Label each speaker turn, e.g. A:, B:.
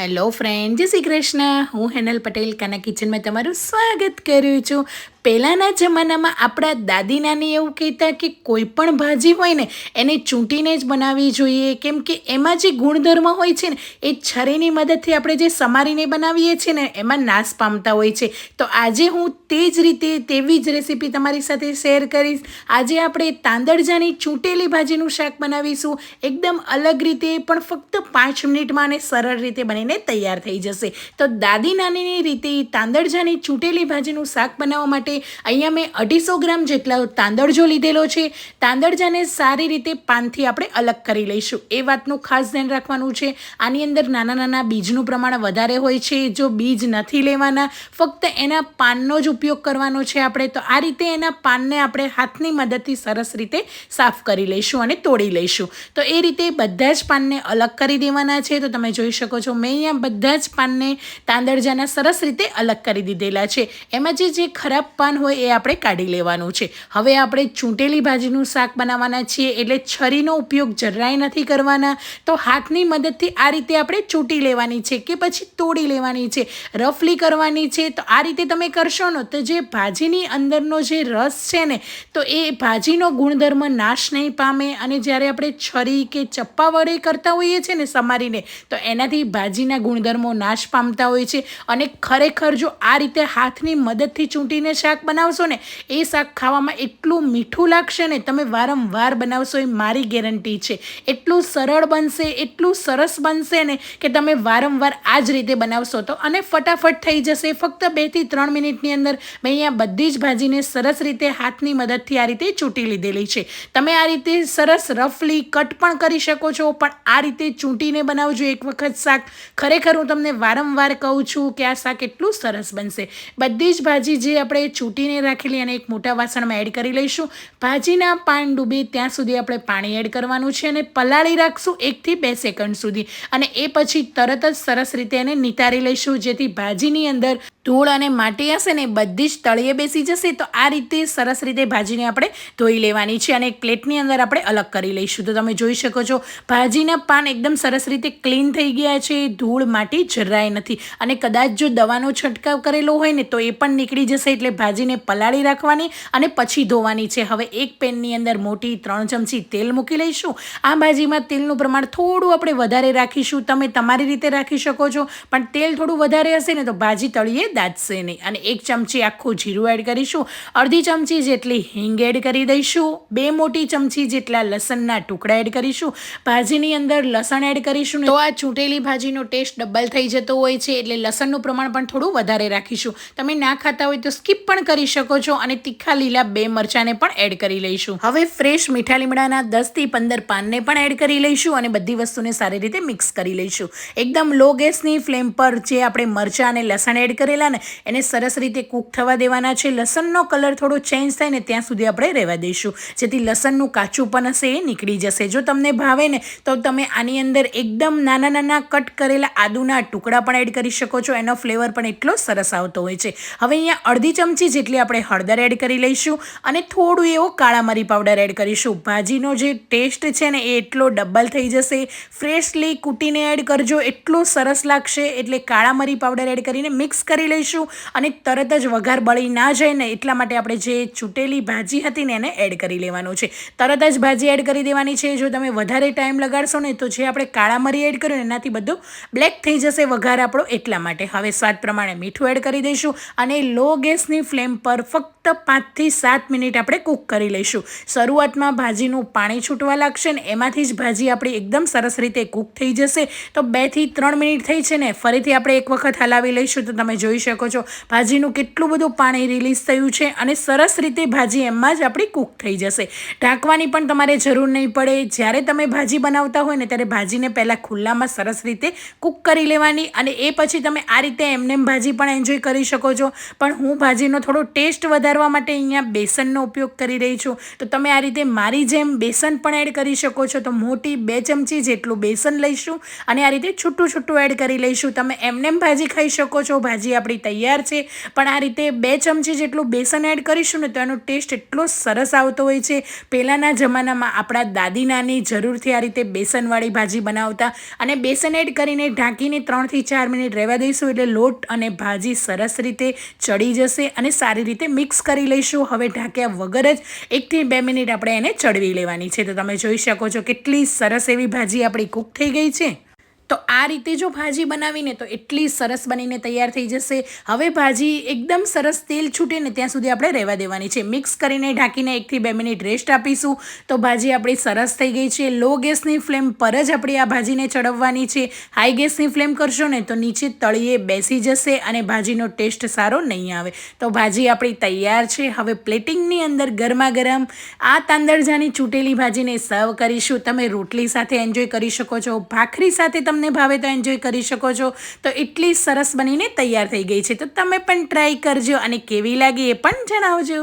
A: Hello friend જય શ્રી કૃષ્ણ. હું હેનલ પટેલ કાના કિચનમાં તમારું સ્વાગત કરું છું. પહેલાંના જમાનામાં આપણા દાદી નાની એવું કહેતા કે કોઈ પણ ભાજી હોય ને, એને ચૂંટીને જ બનાવવી જોઈએ. કેમ કે એમાં જે ગુણધર્મ હોય છે ને, એ છરીની મદદથી આપણે જે સમારીને બનાવીએ છીએ ને, એમાં નાશ પામતા હોય છે. તો આજે હું તે જ રીતે તેવી જ રેસીપી તમારી સાથે શેર કરીશ. આજે આપણે તાંદળજાની ચૂંટેલી ભાજીનું શાક બનાવીશું. એકદમ અલગ રીતે, પણ ફક્ત પાંચ મિનિટમાં અને સરળ રીતે બનીને તૈયાર થઈ જશે. તો દાદી નાનીની રીતે તાંદળજાની ચૂંટેલી ભાજીનું શાક બનાવવા માટે અહીંયા મેં અઢીસો ગ્રામ જેટલા તાંદળજો લીધેલો છે. તાંદળજાને સારી રીતે પાનથી આપણે અલગ કરી લઈશું. એ વાતનું ખાસ ધ્યાન રાખવાનું છે. આની અંદર નાના નાના બીજનું પ્રમાણ વધારે હોય છે. જો બીજ નથી લેવાના, ફક્ત એના પાનનો જ ઉપયોગ કરવાનો છે આપણે, તો આ રીતે એના પાનને આપણે હાથની મદદથી સરસ રીતે સાફ કરી લઈશું અને તોડી લઈશું. તો એ રીતે બધા જ પાનને અલગ કરી દેવાના છે. તો તમે જોઈ શકો છો, મેં અહીંયા બધા જ પાનને તાંદળજાના સરસ રીતે અલગ કરી દીધેલા છે. એમાં જે જે ખરાબ પાન હોય એ આપણે કાઢી લેવાનું છે. હવે આપણે ચૂંટેલી ભાજીનું શાક બનાવવાના છીએ એટલે છરીનો ઉપયોગ જરાય નથી કરવાના. તો હાથની મદદથી આ રીતે આપણે ચૂંટી લેવાની છે કે પછી તોડી લેવાની છે. રફલી કરવાની છે. તો આ રીતે તમે કરશો ને તો જે ભાજીની અંદરનો જે રસ છે ને, તો એ ભાજીનો ગુણધર્મ નાશ નહીં પામે. અને જ્યારે આપણે છરી કે ચપ્પા વડે કરતા હોઈએ છીએ ને સમારીને, તો એનાથી ભાજીના ગુણધર્મો નાશ પામતા હોય છે. અને ખરેખર જો આ રીતે હાથની મદદથી ચૂંટીને શાક બનાવશો ને, એ શાક ખાવામાં એટલું મીઠું લાગશે ને, તમે વારંવાર બનાવશો એ મારી ગેરંટી છે. એટલું સરળ બનશે, એટલું સરસ બનશે ને કે તમે વારંવાર આ જ રીતે બનાવશો તો, અને ફટાફટ થઈ જશે. ફક્ત બેથી ત્રણ મિનિટની અંદર મેં અહીંયા બધી જ ભાજીને સરસ રીતે હાથની મદદથી આ રીતે ચૂંટી લીધેલી છે. તમે આ રીતે સરસ રફલી કટ પણ કરી શકો છો, પણ આ રીતે ચૂંટીને બનાવજો એક વખત શાક. ખરેખર હું તમને વારંવાર કહું છું કે આ શાક એટલું સરસ બનશે. બધી જ ભાજી જે આપણે ચૂંટીને રાખેલી અને એક મોટા વાસણમાં એડ કરી લઈશું. ભાજીના પાન ડૂબે ત્યાં સુધી આપણે પાણી એડ કરવાનું છે અને પલાળી રાખશું એકથી બે સેકન્ડ સુધી. અને એ પછી તરત જ સરસ રીતે એને નિતારી લઈશું, જેથી ભાજીની અંદર ધૂળ અને માટી હશે ને બધી જ તળિયે બેસી જશે, તો આ રીતે સરસ રીતે ભાજીને આપણે ધોઈ લેવાની છે અને એક પ્લેટની અંદર આપણે અલગ કરી લઈશું. તો તમે જોઈ શકો છો, ભાજીના પાન એકદમ સરસ રીતે ક્લીન થઈ ગયા છે, ધૂળ માટી જરાય નથી. અને કદાચ જો દવાનો છંટકાવ કરેલો હોય ને તો એ પણ નીકળી જશે એટલે ભાજીને પલાળી રાખવાની અને પછી ધોવાની છે. હવે એક પેનની અંદર મોટી ત્રણ ચમચી તેલ મૂકી લઈશું. આ ભાજીમાં તેલનું પ્રમાણ થોડું આપણે વધારે રાખીશું. તમે તમારી રીતે રાખી શકો છો, પણ તેલ થોડું વધારે હશે ને તો ભાજી તળીએ દાજશે નહીં અને એક ચમચી આખું જીરું એડ કરીશું અડધી ચમચી જેટલી હિંગ એડ કરી દઈશું બે મોટી ચમચી જેટલા લસણના ટુકડા એડ કરીશું ભાજીની અંદર લસણ એડ કરીશું તો આ ચૂંટેલી ભાજીનો ટેસ્ટ ડબલ થઈ જતો હોય છે એટલે લસણનું પ્રમાણ પણ થોડું વધારે રાખીશું. તમે ના ખાતા હોય તો સ્કીપ પણ કરી શકો છો અને તીખા લીલા બે મરચાંને પણ એડ કરી લઈશું. હવે ફ્રેશ મીઠા લીમડાના દસથી પંદર પાનને પણ એડ કરી લઈશું અને બધી વસ્તુને સારી રીતે મિક્સ કરી લઈશું. એકદમ લો ગેસની ફ્લેમ પર જે આપણે મરચાં અને લસણ એડ કરેલા ને એને સરસ રીતે કૂક થવા દેવાના છે. લસણનો કલર થોડો ચેન્જ થાય ને ત્યાં સુધી આપણે રહેવા દઈશું. જેથી લસણનું કાચું પણ હશે એ નીકળી જશે. જો તમને ભાવે ને તો તમે આની અંદર એકદમ નાના નાના કટ કરેલા આદુના ટુકડા પણ એડ કરી શકો છો. એનો ફ્લેવર પણ એટલો સરસ આવતો હોય છે. હવે અહીંયા અડધી ચમચી જેટલી આપણે હળદર એડ કરી લઈશું અને થોડું એવો કાળા મરી પાવડર એડ કરીશું. ભાજીનો જે ટેસ્ટ છે ને એ એટલો ડબલ થઈ જશે. ફ્રેશલી કૂટીને એડ કરજો. એટલો સરસ લાગશે. એટલે કાળા મરી પાવડર એડ કરીને મિક્સ કરી લઈશું અને તરત જ વઘાર બળી ના જાય ને એટલા માટે આપણે જે ચૂંટેલી ભાજી હતી ને એને એડ કરી લેવાનું છે. તરત જ ભાજી એડ કરી દેવાની છે. જો તમે વધારે ટાઈમ લગાડશો ને તો જે આપણે કાળા મરી એડ કર્યું એનાથી બધું બ્લેક થઈ જશે વઘાર આપણો એટલા માટે. હવે સ્વાદ પ્રમાણે મીઠું એડ કરી દઈશું અને લો ગેસની ફ્લેમ પર ફક્ત પાંચથી સાત મિનિટ આપણે કૂક કરી લઈશું. શરૂઆતમાં ભાજીનું પાણી છૂટવા લાગશે ને એમાંથી જ ભાજી આપણી એકદમ સરસ રીતે કૂક થઈ જશે. તો બેથી ત્રણ મિનિટ થઈ છે ને ફરીથી આપણે એક વખત હલાવી લઈશું તો તમે જોઈ શકો છો ભાજીનું કેટલું બધું પાણી રિલીઝ થયું છે અને સરસ રીતે ભાજી એમાં જ આપણી કૂક થઈ જશે. ઢાંકવાની પણ તમારે જરૂર નહીં પડે. જ્યારે તમે ભાજી બનાવતા હોય ને ત્યારે ભાજીને પહેલાં ખુલ્લામાં સરસ રીતે કૂક કરી લેવાની અને એ પછી તમે આ રીતે એમને ભાજી પણ એન્જોય કરી શકો છો. પણ હું ભાજીનો થોડો ટેસ્ટ વધારે વઘારવા માટે અહીંયા બેસનનો ઉપયોગ કરી રહી છું. તો તમે આ રીતે મારી જેમ બેસન પણ એડ કરી શકો છો. તો મોટી બે ચમચી જેટલું બેસન લઈશું અને આ રીતે છૂટું છૂટું એડ કરી લઈશું. તમે એમનેમ ભાજી ખાઈ શકો છો. ભાજી આપણી તૈયાર છે. પણ આ રીતે બે ચમચી જેટલું બેસન એડ કરીશું ને તો એનો ટેસ્ટ એટલો સરસ આવતો હોય છે. પહેલાંના જમાનામાં આપણા દાદી નાની જરૂરથી આ રીતે બેસનવાળી ભાજી બનાવતા અને બેસન એડ કરીને ઢાંકીને ત્રણથી ચાર મિનિટ રહેવા દઈશું એટલે લોટ અને ભાજી સરસ રીતે ચડી જશે અને સારી રીતે મિક્સ કરી લઈશું. હવે ઢાંક્યા વગર જ એકથી બે મિનિટ આપણે એને ચડવી લેવાની છે. તો તમે જોઈ શકો છો કેટલી સરસ એવી ભાજી આપણી કૂક થઈ ગઈ છે. તો આ રીતે જો ભાજી બનાવીને તો એટલી સરસ બનીને તૈયાર થઈ જશે. હવે ભાજી એકદમ સરસ તેલ છૂટે ને ત્યાં સુધી આપણે રહેવા દેવાની છે. મિક્સ કરીને ઢાંકીને એકથી બે મિનિટ રેસ્ટ આપીશું. તો ભાજી આપણી સરસ થઈ ગઈ છે. લો ગેસની ફ્લેમ પર જ આપણી આ ભાજીને ચડવવાની છે. હાઈ ગેસની ફ્લેમ કરશો ને તો નીચે તળીએ બેસી જશે અને ભાજીનો ટેસ્ટ સારો નહીં આવે. તો ભાજી આપણી તૈયાર છે. હવે પ્લેટિંગની અંદર ગરમા ગરમ આ તાંદળજાની ચૂંટેલી ભાજીને સર્વ કરીશું. તમે રોટલી સાથે એન્જોય કરી શકો છો. ભાખરી સાથે તમને ભાવે તો એન્જોય કરી શકો છો. તો એટલી સરસ બનીને તૈયાર થઈ ગઈ છે. તો તમે પણ ટ્રાય કરજો અને કેવી લાગી એ પણ જણાવજો.